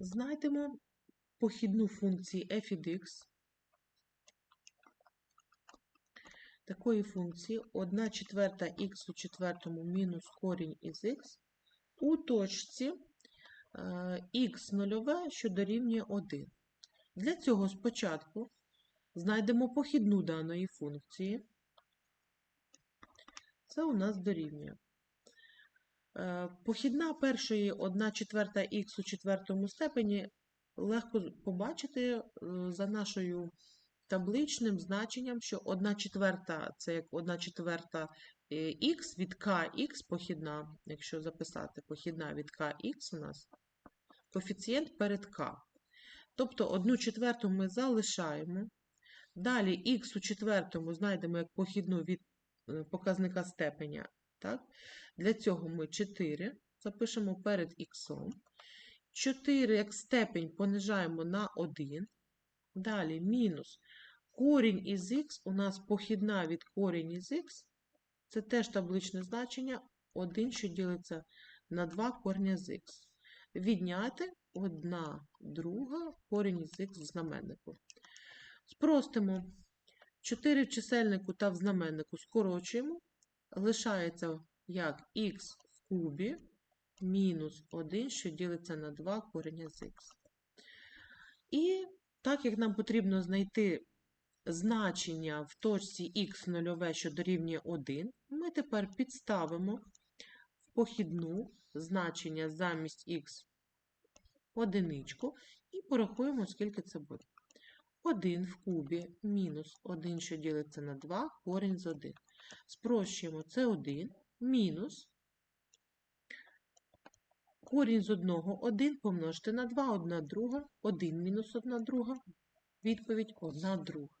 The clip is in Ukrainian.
Знайдемо похідну функції f від x. Такої функції 1 четверта х у четвертому мінус корінь із х у точці х нульове, що дорівнює 1. Для цього спочатку знайдемо похідну даної функції. Це у нас дорівнює. Е, Похідна першої 1 четверта х у четвертому степені легко побачити е, за нашою табличним значенням, що 1 четверта це як 1 четверта х від kx похідна, якщо записати похідна від kx у нас, коефіцієнт перед k. Тобто 1 четверту ми залишаємо. Далі х у четвертому знайдемо як похідну від е, показника степеня. Так? Для цього ми 4 запишемо перед х. 4 як степень понижаємо на 1. Далі мінус корінь із х у нас похідна від корінь із х. Це теж табличне значення 1, що ділиться на 2 корня з х. Відняти 1 друга корінь із х в знаменнику. Спростимо 4 в чисельнику та в знаменнику скорочуємо. Лишається як х в кубі мінус 1, що ділиться на 2 коріння з х. І так як нам потрібно знайти значення в точці х нульове, що дорівнює 1, ми тепер підставимо в похідну значення замість х одиничку і порахуємо, скільки це буде. 1 в кубі мінус 1, що ділиться на 2, корінь з 1. Спрощуємо це 1 мінус корінь з 1 1 помножити на 2, 1 друга, 1 мінус 1 друга, відповідь 1 друга.